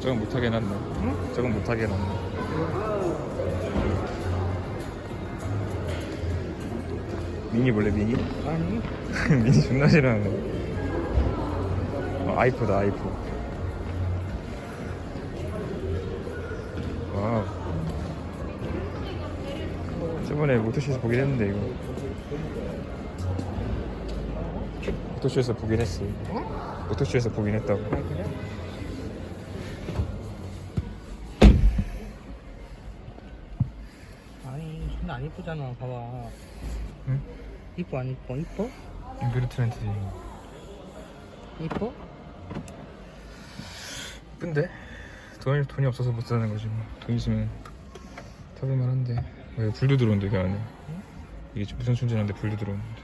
저건 못하게 해놨네. 응? 저건 못하게 해놨네. 미니 볼래 미니? 아니. 미니 존나 싫어하네. 어, 아이포다 아이포 와우. 저번에 모토쇼에서 보긴 했는데 이거. 모토쇼에서 보긴 했어. 어? 모토쇼에서 보긴 했다고 아? 아니 존나 안 이쁘잖아 봐봐 응? 이뻐 안 이뻐? 이뻐? 인그루 트렌드 이뻐? 이쁜데? 돈이, 돈이 없어서 못 사는 거지 뭐. 돈 있으면 타볼만 한데 왜 불도 들어온대 그 안에 이게 무슨 순진한데 불도 들어오는데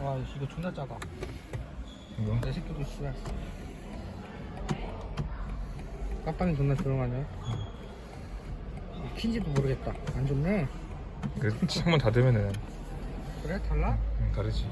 와 이거 존나 작아 이거? 내 새끼도 씨발 깜빵이 존나 조용하네 킨지도 모르겠다. 안 좋네. 그 창문 닫으면은. 그래 달라? 응, 다르지